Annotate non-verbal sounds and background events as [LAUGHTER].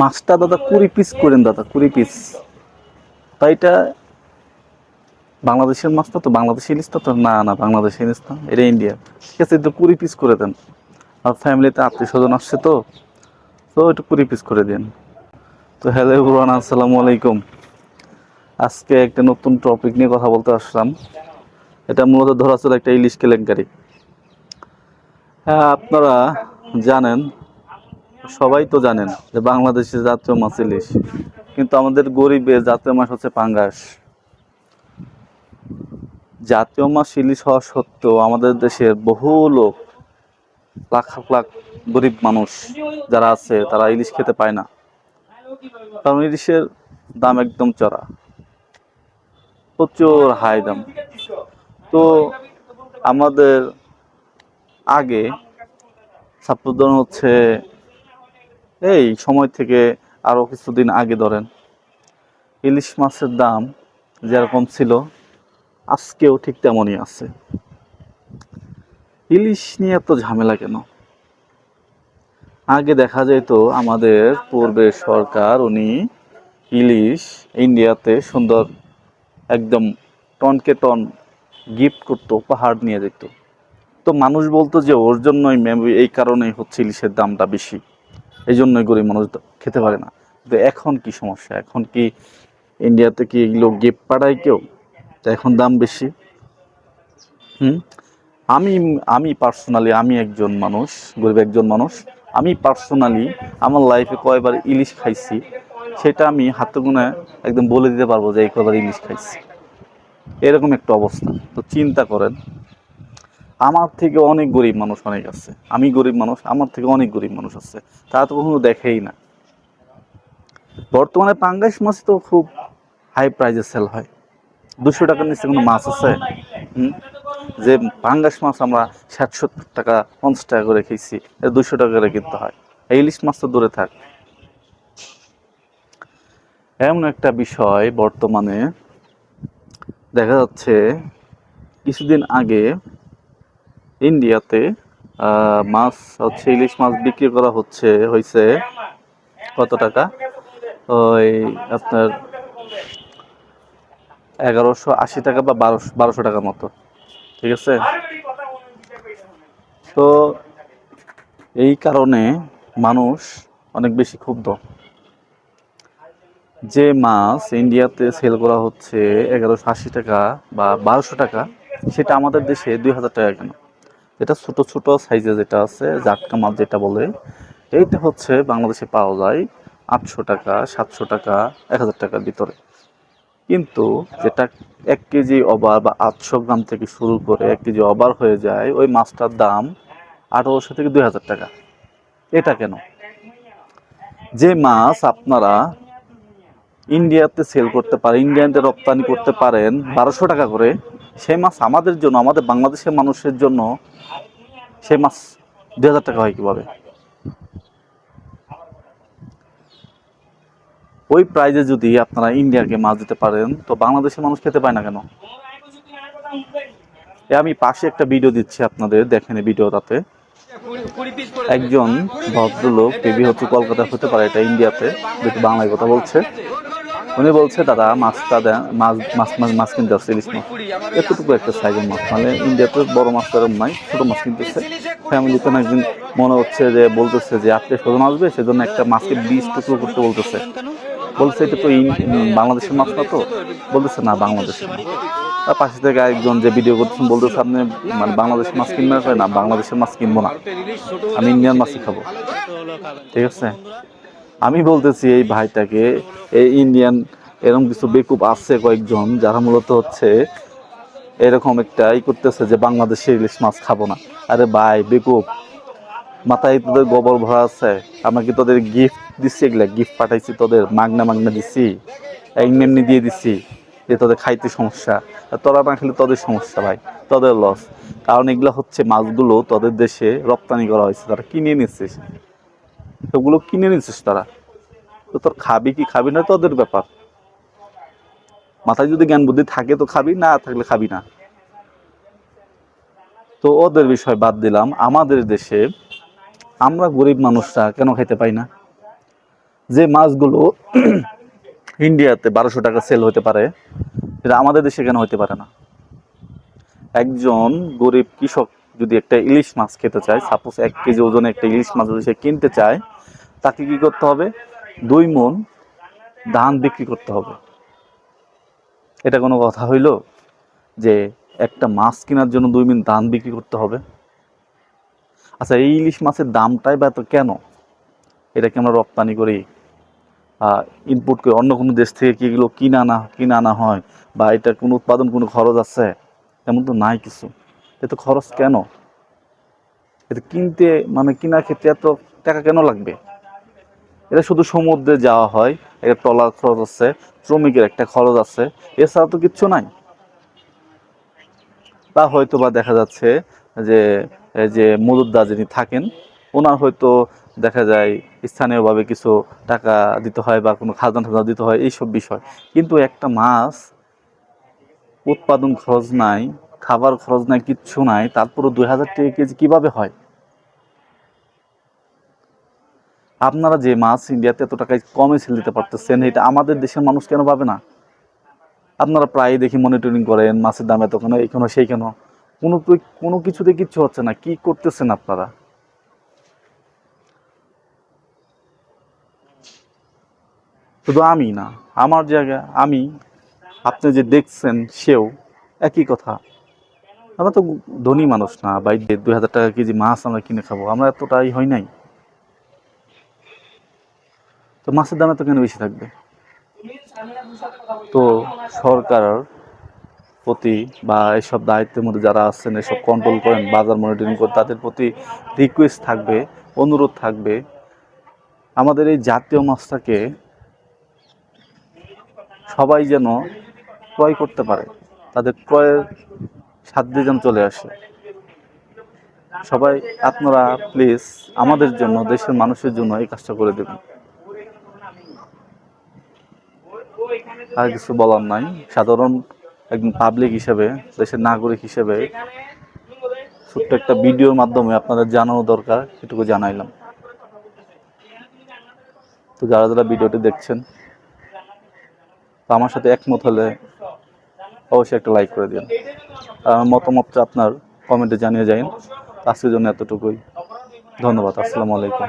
মাছটা দাদা কুড়ি পিস করেন দাদা, কুড়ি পিস তাই এটা বাংলাদেশের মাছটা তো, বাংলাদেশি ইলিশটা তো? না না, বাংলাদেশি ইলিশ এটা ইন্ডিয়া ঠিক আছে, এটা কুড়ি পিস করে দেন। আর ফ্যামিলিতে আত্মীয় স্বজন আসছে তো তো একটু কুড়ি পিস করে দিন। তো হ্যালো এভরিওয়ান আসসালামু আলাইকুম। আজকে একটা নতুন টপিক নিয়ে কথা বলতে আসলাম। এটা মূলত ধরা ছিল একটা ইলিশ কেলেঙ্কারি। হ্যাঁ আপনারা জানেন সবাই তো জানেন যে বাংলাদেশে জাতীয় মাছ ইলিশ, কিন্তু আমাদের গরিবের জাতীয় মাছ হচ্ছে পাঙ্গাস। জাতীয় মাছ ইলিশ হওয়া সত্ত্বেও আমাদের দেশের বহু লোক, লাখ লাখ গরিব মানুষ যারা আছে, তারা ইলিশ খেতে পায় না। কারণ ইলিশের দাম একদম চড়া। প্রচুর হাই দাম। তো আমাদের আগে সাপোজ হচ্ছে এই সময় থেকে আরও কিছুদিন আগে ধরেন, ইলিশ মাছের দাম যেরকম ছিল, আজকেও ঠিক তেমনই আছে। ইলিশ নিয়ে এত ঝামেলা কেন? আগে দেখা যেত আমাদের পূর্বের সরকার, উনি ইলিশ ইন্ডিয়াতে সুন্দর একদম টনকে টন গিফট করতো উপহার নিয়ে যেত তো মানুষ বলতো যে, ওর জন্যই এই কারণেই হচ্ছে ইলিশের দামটা বেশি। এই জন্যই গরিব মানুষ খেতে পারে না। তো এখন কি সমস্যা? এখন কি ইন্ডিয়াতে কি এগুলো গিফট পাঠায় কেউ? তো এখন দাম বেশি। হুম? আমি আমি পার্সোনালি আমি একজন মানুষ, গরিব একজন মানুষ। আমি পার্সোনালি আমার লাইফে কয়বার ইলিশ খাইছি, সেটা আমি হাতে গুনে একদম বলে দিতে পারব যে, এই কয়বার ইলিশ খাইছি। এরকম একটা অবস্থা। তো চিন্তা করেন আমার থেকে অনেক গরিব মানুষ অনেক আছে। আমি গরিব মানুষ, আমার থেকে অনেক গরিব মানুষ আছে। তারা তো কখনো দেখেই না। বর্তমানে পাঙ্গাস মাছ তো খুব হাই প্রাইজে সেল হয়। দুশো টাকার নিচে কোনো মাছ আছে? যে পাঙ্গাস মাছ আমরা ষাট সত্তর টাকা, পঞ্চাশ টাকা করে খেয়েছি দুশো টাকা করে কিনতে হয়। এই ইলিশ মাছ তো দূরে থাক। এমন একটা বিষয় বর্তমানে দেখা যাচ্ছে, কিছুদিন আগে ইন্ডিয়াতে মাছ হচ্ছে, ইলিশ মাছ বিক্রি করা হচ্ছে হয়েছে কত টাকা? ওই আপনার এগারোশো আশি টাকা বা বারোশো বারোশো টাকার মতো। ঠিক আছে? তো এই কারণে মানুষ অনেক বেশি ক্ষুব্ধ। যে মাছ ইন্ডিয়াতে সেল করা হচ্ছে এগারোশো আশি টাকা বা বারোশো টাকা, সেটা আমাদের দেশে দুই হাজার টাকা কেন? যেটা ছোট ছোট সাইজে যেটা আছে জাটকা মাছ যেটা বলে, এইটা হচ্ছে বাংলাদেশে পাওয়া যায় আটশো টাকা, সাতশো টাকা, এক হাজার টাকার ভিতরে। কিন্তু যেটা এক কেজি ওভার বা আটশো গ্রাম থেকে শুরু করে এক কেজি ওভার হয়ে যায়, ওই মাছটার দাম আঠারোশো থেকে দুই হাজার টাকা। এটা কেন? যে মাছ আপনারা ইন্ডিয়াতে সেল করতে পারেন ইন্ডিয়াতে রপ্তানি করতে পারেন বারোশো টাকা করে সেই মাছ আমাদের জন্য, আমাদের বাংলাদেশের মানুষের জন্য সেই মাছ দুই হাজার টাকা হয় কীভাবে? ওই প্রাইজে যদি আপনারা ইন্ডিয়াকে মাছ দিতে পারেন, তো বাংলাদেশের মানুষ খেতে পায় না কেন? আমি পাশে একটা ভিডিও দিচ্ছি আপনাদের, দেখেন ভিডিওটাতে একজন ভদ্রলোক টিভি হচ্ছে কলকাতা হতে পারে, এটা ইন্ডিয়াতে যেহেতু বাংলায় কথা বলছে। উনি বলছে, দাদা, মাছটা দেন, মাছ মাছ মাছ মাছ কিনতে আসছে, ইলিশ মাছ। এতটুকু একটা সাইজের মাছ। মানে ইন্ডিয়াতে বড় মাছ এরকম নাই, ছোটো মাছ কিনতেছে। ফ্যামিলিতে একদিন মনে হচ্ছে যে, বলতেছে যে, আত্মীয় স্বজন আসবে, সেজন্য একটা মাছকে বিশ টুকরো করতে বলতেছে। বলছে, এটা তো বাংলাদেশের মাছ না তো? বলতেছে, না, বাংলাদেশের না তার পাশে থেকে একজন যে ভিডিও করতেছেন, বলতেছে, আপনি মানে বাংলাদেশের মাছ কিনবেন? না, বাংলাদেশের মাছ কিনবো না। আমি ইন্ডিয়ান মাছই খাব। ঠিক আছে? আমি বলতেছি এই ভাইটাকে, এই ইন্ডিয়ান এরকম কিছু বেকুব আছে কয়েকজন যারা মূলত হচ্ছে এরকম একটা ই করতেছে যে বাংলাদেশে ইলিশ মাছ খাব না। আরে ভাই, বেকুব, মাথায় তোদের গোবর ভরা আছে আমরা কি তোদের গিফট দিচ্ছি এগুলা গিফট পাঠাইছি তোদের, মাগনা মাগনা দিচ্ছি এমনি দিয়ে দিচ্ছি যে তোদের খাইতে সমস্যা। তোরা না খেলে তোদের সমস্যা ভাই, তোদের লস কারণ এগুলো হচ্ছে মাছগুলো তোদের দেশে রপ্তানি করা হয়েছে, তারা কিনে নিচ্ছিস ওগুলো কিনে নিচ্ছিস তারা? তো তোর খাবি কি খাবি না তোদের ব্যাপার। মাথায় যদি জ্ঞান বুদ্ধি থাকে তো খাবি, না থাকলে খাবি না। তো ওদের বিষয় বাদ দিলাম। আমাদের দেশে আমরা গরিব মানুষরা কেন খাইতে পাই না? যে মাছগুলো [CLEARS THROAT] ইন্ডিয়াতে বারোশো টাকা সেল হতে পারে, সেটা আমাদের দেশে কেন হতে পারে না? একজন গরিব কৃষক যদি একটা ইলিশ মাছ খেতে চায় সাপোজ এক কেজি ওজনে একটা ইলিশ মাছ যদি সে কিনতে চায় তাকে কি করতে হবে? দুই মন ধান বিক্রি করতে হবে। এটা কোনো কথা হইল যে একটা মাছ কেনার জন্য দুই মিন ধান বিক্রি করতে হবে? আচ্ছা এই ইলিশ মাছের দামটাই বা এত কেন? এটাকে আমরা রপ্তানি করি? ইনপুট করে অন্য কোনো দেশ থেকে কি এগুলো কিনে আনা কিনে আনা হয়? বা এটা কোনো উৎপাদন, কোনো খরচ আছে? এমন তো নাই কিছু। এত খরচ কেন? এটা কিনতে মানে কেনার ক্ষেত্রে এত টাকা কেন লাগবে? এটা শুধু সমুদ্রে যাওয়া হয়, একটা ট্রলার খরচ আছে, শ্রমিকের একটা খরচ আছে, এছাড়া তো কিচ্ছু নাই। তা হয়তো বা দেখা যাচ্ছে যে যে মজুদদা যিনি থাকেন, ওনার হয়তো দেখা যায় স্থানীয়ভাবে কিছু টাকা দিতে হয় বা কোনো খাজনা টাজনা দিতে হয়, এইসব বিষয়। কিন্তু একটা মাছ, উৎপাদন খরচ নাই, খাবার খরচ নাই, কিচ্ছু নাই তারপরে দুই হাজার টাকা কেজি কীভাবে হয়? আপনারা যে মাছ ইন্ডিয়াতে এত টাকায় কমে সেল দিতে পারতেছেন, এটা আমাদের দেশের মানুষ কেন পাবে না? আপনারা প্রায় দেখি মনিটরিং করেন, মাছের দাম এত কেন এইখানে সেইখানে কোনো। তো- কোনো কিছুতে কিচ্ছু হচ্ছে না, কি করতেছেন আপনারা? শুধু আমি না, আমার জায়গা, আমি, আপনি যে দেখছেন সেও একই কথা। আমরা তো ধনী মানুষ না বাই দুই হাজার টাকা কেজি মাছ আমরা কিনে খাব, আমরা এতটাই হয় নাই। তো মাছের দাম এত কেন বেশি থাকবে? তো সরকার প্রতি বা এইসব দায়িত্বের মধ্যে যারা আছেন, এসব কন্ট্রোল করেন, বাজার মনিটরিং করেন, তাদের প্রতি রিকোয়েস্ট থাকবে, অনুরোধ থাকবে। আমাদের এই জাতীয় মাছটাকে সবাই যেন ক্রয় করতে পারে, তাদের ক্রয়ের সাধ্যে যেন চলে আসে। সবাই আপনারা প্লিজ আমাদের জন্য, দেশের মানুষের জন্য এই কাজটা করে দেবেন। আর কিছু বলার নাই। সাধারণ একজন পাবলিক হিসেবে, দেশের নাগরিক হিসেবে ছোট্ট একটা ভিডিওর মাধ্যমে আপনাদের জানানো দরকার সেটুকু জানাইলাম। তো যারা যারা ভিডিওটি দেখছেন আমার সাথে একমত হলে অবশ্যই একটা লাইক করে দিন। আর আমার মতামতটা আপনার কমেন্টে জানিয়ে যান আজকের জন্য এতটুকুই। ধন্যবাদ। আসসালামু আলাইকুম।